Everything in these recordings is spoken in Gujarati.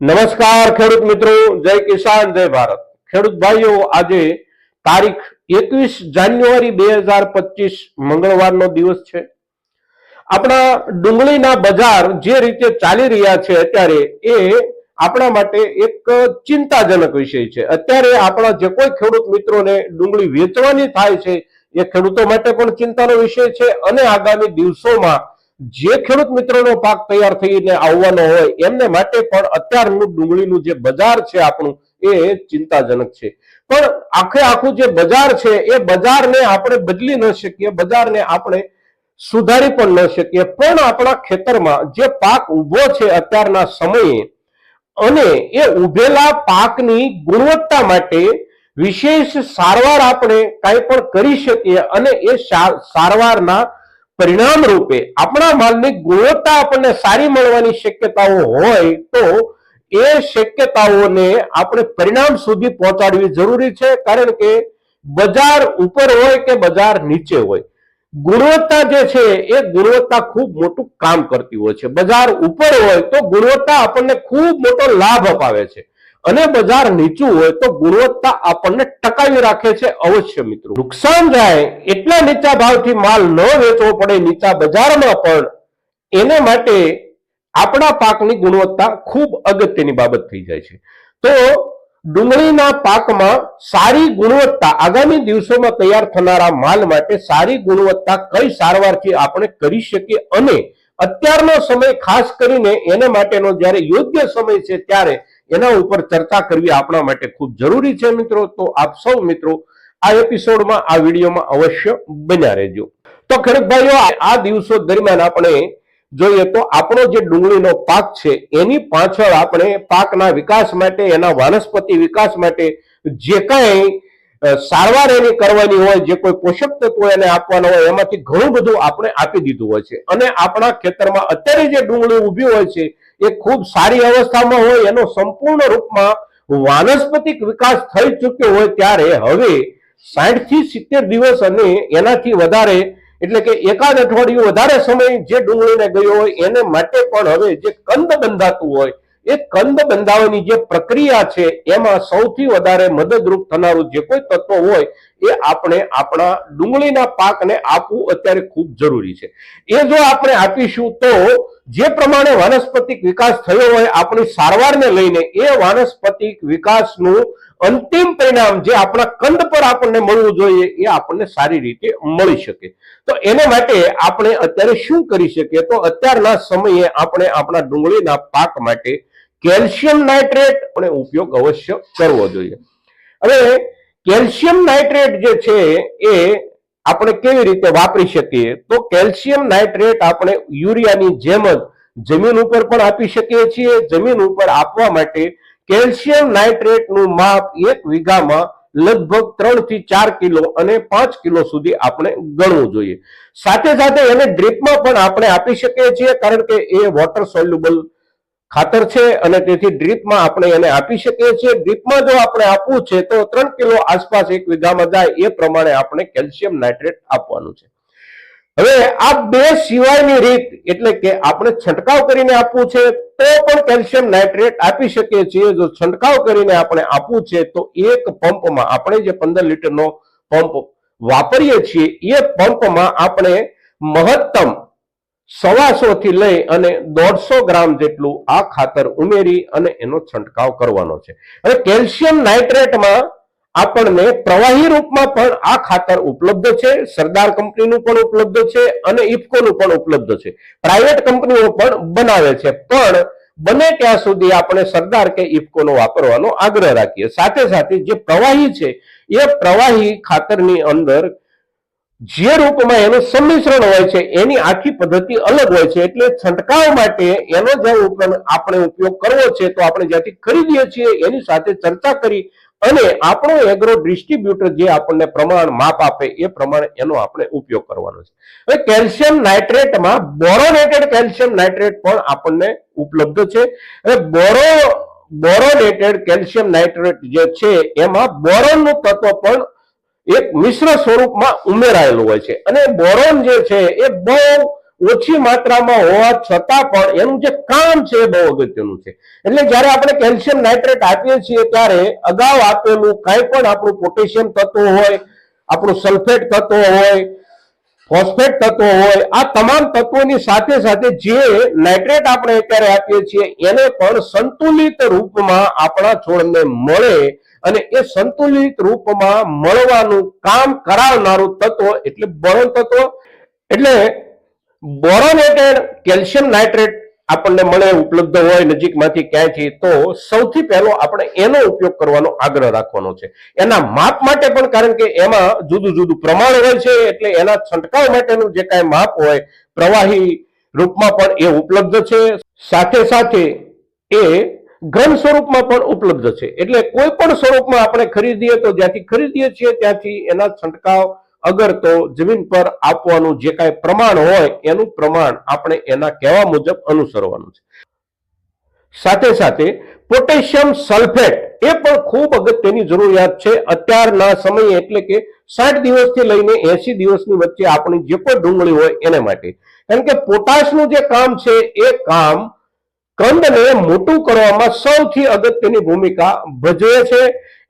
નમસ્કાર ખેડૂત મિત્રો, જય કિસાન, જય ભારત. ખેડૂત ભાઈઓ, આજે તારીખ એકવીસ જાન્યુઆરી બે હજાર પચીસ મંગળવારનો દિવસ છે. આપણા ડુંગળીના બજાર જે રીતે ચાલી રહ્યા છે અત્યારે એ આપણા માટે એક ચિંતાજનક વિષય છે. અત્યારે આપણા જે કોઈ ખેડૂત મિત્રોને ડુંગળી વેચવાની થાય છે, એ ખેડૂતો માટે પણ ચિંતાનો વિષય છે અને આગામી દિવસોમાં જે ખેડૂત મિત્રોનો પાક તૈયાર થઈને આવવાનો હોય, એમને માટે પણ અત્યારનું ડુંગળીનું જે બજાર છે આપણું, એ ચિંતાજનક છે. પણ આખે આખું જે બજાર છે, એ બજારને આપણે બદલી ન શકીએ, બજારને આપણે સુધારી પણ ન શકીએ. પણ આપણા ખેતરમાં જે પાક ઊભો છે અત્યારના સમયે, અને એ ઉભેલા પાકની ગુણવત્તા માટે વિશેષ સારવાર આપણે કાંઈ પણ કરી શકીએ, અને એ સારવારના પરિણામ રૂપે આપણા માલની ગુણવત્તા આપણને સારી મળવાની શક્યતાઓ હોય તો એ શક્યતાઓને આપણે પરિણામ સુધી પહોંચાડવી જરૂરી છે. કારણ કે બજાર ઉપર હોય કે બજાર નીચે હોય, ગુણવત્તા જે છે એ ગુણવત્તા ખૂબ મોટું કામ કરતી હોય છે. બજાર ઉપર હોય તો ગુણવત્તા આપણને ખૂબ મોટો લાભ અપાવે છે. અને બજાર નીચું હોય તો ગુણવત્તા આપણને ટકાવી રાખે છે અવશ્ય મિત્રો. નુકસાન જાય એટલા નીચા ભાવથી માલ ન વેચવો પડે નીચા બજારમાં પણ, એને માટે આપણા પાકની ગુણવત્તા ખૂબ અગત્યની બાબત થઈ જાય છે. તો ડુંગળીના પાકમાં સારી ગુણવત્તા આગામી દિવસોમાં તૈયાર થનારા માલ માટે સારી ગુણવત્તા કઈ સારવારથી આપણે કરી શકીએ અને અત્યારનો સમય ખાસ કરીને એને માટેનો જ્યારે યોગ્ય સમય છે ત્યારે એના ઉપર ચર્ચા કરવી આપણા માટે ખૂબ જરૂરી છે મિત્રો. તો આપ સૌ મિત્રો, આ એપિસોડમાં, આ વિડીયોમાં અવશ્ય બન્યા રહેજો. તો ખેડૂત ભાઈઓ, આ- દિવસો દરમિયાન આપણે જોઈએ તો આપણો જે ડુંગળીનો પાક છે, એની પાછળ આપણે પાકના વિકાસ માટે, એના વનસ્પતિ વિકાસ માટે જે કાંઈ સારવાર એની કરવાની હોય, જે કોઈ પોષક તત્વો એને આપવાના હોય, એમાંથી ઘણું બધું આપણે આપી દીધું હોય છે. અને આપણા ખેતરમાં અત્યારે જે ડુંગળી ઊભી હોય છે એ ખૂબ સારી અવસ્થામાં હોય, એનો સંપૂર્ણ રૂપમાં વાનસ્પતિક વિકાસ થઈ ચૂક્યો હોય ત્યારે હવે સાઠથી સિત્તેર દિવસ અને એનાથી વધારે, એટલે કે એકાદ અઠવાડિયું વધારે સમય જે ડુંગળીને ગયો હોય, એને માટે પણ હવે જે કંદ બંધાતું હોય, એ કંદ બંધાવવાની જે પ્રક્રિયા છે, એમાં સૌથી વધારે મદદરૂપ થનારું જે કોઈ તત્વ હોય, એ આપણે આપણા ડુંગળીના પાકને આપવું અત્યારે ખૂબ જરૂરી છે. એ જો આપણે આપીશું તો જે પ્રમાણે વાનસ્પતિક વિકાસ થયો હોય આપણી સારવારને લઈને, એ વાનસ્પતિક વિકાસનું અંતિમ પરિણામ જે આપણા કંદ પર આપણને મળવું જોઈએ, એ આપણને સારી રીતે મળી શકે. તો એને માટે આપણે અત્યારે શું કરી શકીએ? તો અત્યારના સમયે આપણે આપણા ડુંગળીના પાક માટે કેલ્શિયમ નાઇટ્રેટ આપણે ઉપયોગ અવશ્ય કરવો જોઈએ. હવે કેલ્શિયમ નાઇટ્રેટ જે છે, એ આપણે કેવી રીતે વાપરી શકીએ? તો કેલ્શિયમ નાઇટ્રેટ આપણે યુરિયાની જેમ જ જમીન ઉપર પણ આપી શકીએ છીએ. જમીન ઉપર આપવા માટે કેલ્શિયમ નાઇટ્રેટનું માપ એક વીઘામાં લગભગ ત્રણથી ચાર કિલો અને પાંચ કિલો સુધી આપણે ગણવું જોઈએ. સાથે સાથે એને ડ્રીપમાં પણ આપણે આપી શકીએ છીએ, કારણ કે એ વોટર સોલ્યુબલ ખાતર છે અને તેથી ડ્રીપમાં આપણે એને આપી શકીએ છીએ. ડ્રીપમાં જો આપણે આપવું છે તો ત્રણ કિલો આસપાસ એક વીઘામાં જાય એ પ્રમાણે આપણે કેલ્શિયમ નાઇટ્રેટ આપવાનું છે. હવે આ બે સિવાયની રીત એટલે કે આપણે છંટકાવ કરીને આપવું છે તો પણ કેલ્શિયમ નાઇટ્રેટ આપી શકીએ છીએ. જો છંટકાવ કરીને આપણે આપવું છે તો એક પંપમાં આપણે જે પંદર લીટરનો પંપ વાપરીએ છીએ એ પંપમાં આપણે મહત્તમ સવાસો થી લઈ અને દોઢસો ગ્રામ જેટલું આ ખાતર ઉમેરી અને એનો છંટકાવ કરવાનો છે. હવે કેલ્શિયમ નાઇટ્રેટમાં આપણને પ્રવાહી રૂપમાં પણ આ ખાતર ઉપલબ્ધ છે, સરદાર કંપનીનું પણ ઉપલબ્ધ છે અને ઇફકોનું પણ ઉપલબ્ધ છે. પ્રાઇવેટ કંપનીઓ પણ બનાવે છે, પણ બને ત્યાં સુધી આપણે સરદાર કે ઇફકોનો વાપરવાનો આગ્રહ રાખીએ. સાથે સાથે જે પ્રવાહી છે, એ પ્રવાહી ખાતરની અંદર જે રૂપમાં એનું સંમિશ્રણ હોય છે, એની આખી પદ્ધતિ અલગ હોય છે, એટલે છંટકાવ માટે એનો જે આપણે ઉપયોગ કરવો છે, તો આપણે જ્યાંથી ખરીદીએ છીએ, એની સાથે ચર્ચા કરી અને આપણો એગ્રો ડિસ્ટ્રીબ્યુટર જે આપણને પ્રમાણ માપ આપે, એ પ્રમાણે એનો આપણે ઉપયોગ કરવાનો છે. હવે કેલ્શિયમ નાઇટ્રેટમાં બોરોનેટેડ કેલ્શિયમ નાઇટ્રેટ પણ આપણને ઉપલબ્ધ છે. હવે બોરો, બોરોનેટેડ કેલ્શિયમ નાઇટ્રેટ જે છે, એમાં બોરોનનું તત્વ પણ એક મિશ્ર સ્વરૂપમાં ઉમેરાયેલું હોય છે. અને બોરોન જે છે, એ બહુ ઓછી માત્રામાં હોવા છતાં પણ એનું જે કામ છે એ બહુ અગત્યનું છે. એટલે જ્યારે આપણે કેલ્શિયમ નાઇટ્રેટ આપીએ છીએ ત્યારે અગાઉ આપેલું કાંઈ પણ આપણું પોટેશિયમ તત્વ હોય, આપણું સલ્ફેટ તત્વ હોય, ફોસ્ફેટ તત્વો હોય, આ તમામ તત્વોની સાથે સાથે જે નાઇટ્રેટ આપણે અત્યારે આપીએ છીએ, એને પણ સંતુલિત રૂપમાં આપણા છોડને મળે અને એ સંતુલિત રૂપમાં મળવાનું કામ કરાવનારું તત્વ એટલે બોરોન તત્વ. એટલે બોરોનેટેડ કેલ્શિયમ નાઇટ્રેટ આપણને મળે, ઉપલબ્ધ હોય નજીકમાંથી ક્યાંયથી, તો સૌથી પહેલો આપણે એનો ઉપયોગ કરવાનો આગ્રહ રાખવાનો છે. એના માપ માટે પણ, કારણ કે એમાં જુદું જુદું પ્રમાણ હોય છે, એટલે એના છંટકાવ માટેનું જે કાંઈ માપ હોય, પ્રવાહી રૂપમાં પણ એ ઉપલબ્ધ છે. સાથે સાથે એ ઘન સ્વરૂપમાં પણ ઉપલબ્ધ છે. એટલે કોઈ પણ સ્વરૂપમાં આપણે ખરીદીએ તો જ્યાંથી ખરીદીએ છીએ, ત્યાંથી એના છંટકાવ અગર તો જમીન પર આપવાનું જે કાંઈ પ્રમાણ હોય, એનું પ્રમાણ આપણે એના કહેવા મુજબ અનુસરવાનું છે. સાથે સાથે પોટેશિયમ સલ્ફેટ એ પણ ખૂબ અગત્યની જરૂરિયાત છે. અત્યારના સમયે એટલે કે સાઠ દિવસથી લઈને એસી દિવસની વચ્ચે આપણી જે પણ ડુંગળી હોય એને માટે. કારણ કે પોટાશનું જે કામ છે, એ કામ કંદને મોટું કરવામાં સૌથી અગત્યની ભૂમિકા ભજવે છે.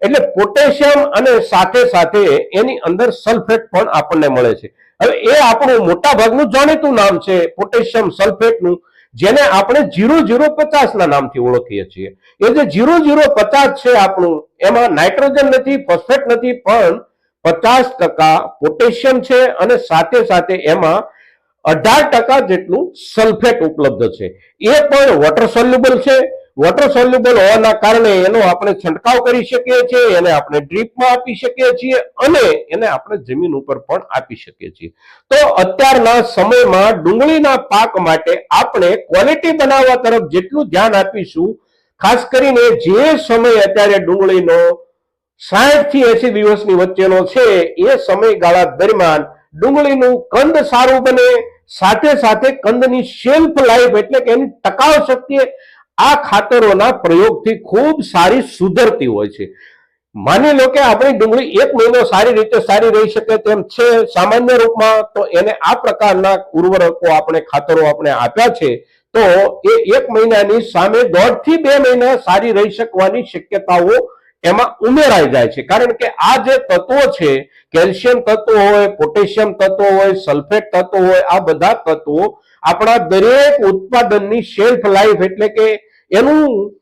એટલે પોટેશિયમ અને સાથે સાથે એની અંદર સલ્ફેટ પણ આપણને મળે છે. હવે એ આપણું મોટા ભાગનું જાણીતું નામ છે પોટેશિયમ સલ્ફેટનું, જેને આપણે જીરો જીરો પચાસ ના નામથી ઓળખીએ છીએ. એ જે જીરો જીરો પચાસ છે આપણું, એમાં નાઇટ્રોજન નથી, ફોસ્ફેટ નથી, પણ પચાસ ટકા પોટેશિયમ છે અને સાથે સાથે એમાં અઢાર ટકા જેટલું સલ્ફેટ ઉપલબ્ધ છે. એ પણ વોટર સોલ્યુબલ છે. વોટર સોલ્યુબલ હોવાના કારણે એનો આપણે છંટકાવ કરી શકીએ છીએ, એને આપણે ડ્રીપમાં આપી શકીએ છીએ અને એને આપણે જમીન ઉપર પણ આપી શકીએ છીએ. તો અત્યારના સમયમાં ડુંગળીના પાક માટે આપણે ક્વોલિટી બનાવવા તરફ જેટલું ધ્યાન આપીશું, ખાસ કરીને જે સમય અત્યારે ડુંગળીનો સાઠથી એસી દિવસની વચ્ચેનો છે, એ સમયગાળા દરમિયાન ડુંગળીનું કંદ સારું બને સાથે સાથે કંદની શેલ્ફ લાઈફ એટલે કે એની ટકાવ શક્તિ આ ખાતરોના પ્રયોગથી ખૂબ સારી સુધરતી હોય છે. માની લો કે આપણી ડુંગળી એક મહિનો સારી રીતે સારી રહી શકે તેમ છે, સામાન્ય રૂપમાં તો એને આ પ્રકારના ઉર્વરકો આપણે ખાતરો આપણે આપ્યા છે, તો એ એક મહિનાની સામે દોઢથી બે મહિના સારી રહી શકવાની શક્યતાઓ એમાં ઉમેરાઈ જાય છે. કારણ કે આ જે તત્વો છે, કેલ્શિયમ તત્વો હોય, પોટેશિયમ તત્વો હોય, સલ્ફેટ તત્વો હોય, આ બધા તત્વો આપણા દરેક ઉત્પાદનની શેલ્ફ લાઈફ એટલે કે એનું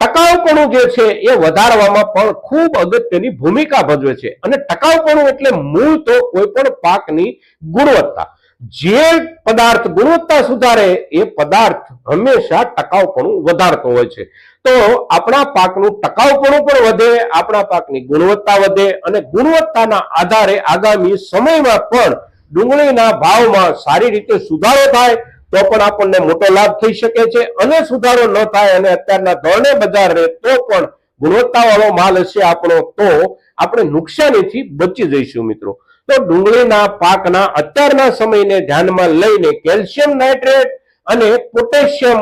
ટકાઉપણું જે છે એ વધારવામાં પણ ખૂબ અગત્યની ભૂમિકા ભજવે છે. અને ટકાઉપણું એટલે મૂળ તો કોઈ પણ પાકની ગુણવત્તા. જે પદાર્થ ગુણવત્તા સુધારે, એ પદાર્થ હંમેશા ટકાઉપણું વધારતો હોય છે. તો આપણા પાકનું ટકાઉપણું પણ વધે, આપણા પાકની ગુણવત્તા વધે અને ગુણવત્તાના આધારે આગામી સમયમાં પણ ડુંગળીના ભાવમાં સારી રીતે સુધારો થાય, તો પણ આપણને મોટો લાભ થઈ શકે છે. અને સુધારો ન થાય અને અત્યારના ધોરણે બજાર રહે, તો પણ ગુણવત્તાવાળો માલ હશે આપણો, તો આપણે નુકસાનીથી બચી જઈશું મિત્રો. તો ડુંગળીના પાકના અત્યારના સમયને ધ્યાનમાં લઈને કેલ્શિયમ નાઇટ્રેટ અને પોટેશિયમ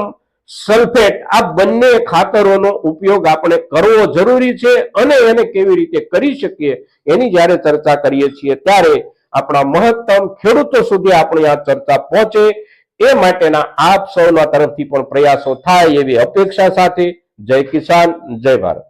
સલ્ફેટ આ બંને ખાતરોનો ઉપયોગ આપણે કરવો જરૂરી છે અને એને કેવી રીતે કરી શકીએ એની જ્યારે ચર્ચા કરીએ છીએ ત્યારે આપણા મહત્તમ ખેડૂતો સુધી આપણી આ ચર્ચા પહોંચે એ માટેના આપ સૌના તરફથી પણ પ્રયાસો થાય એવી અપેક્ષા સાથે જય કિસાન, જય ભારત.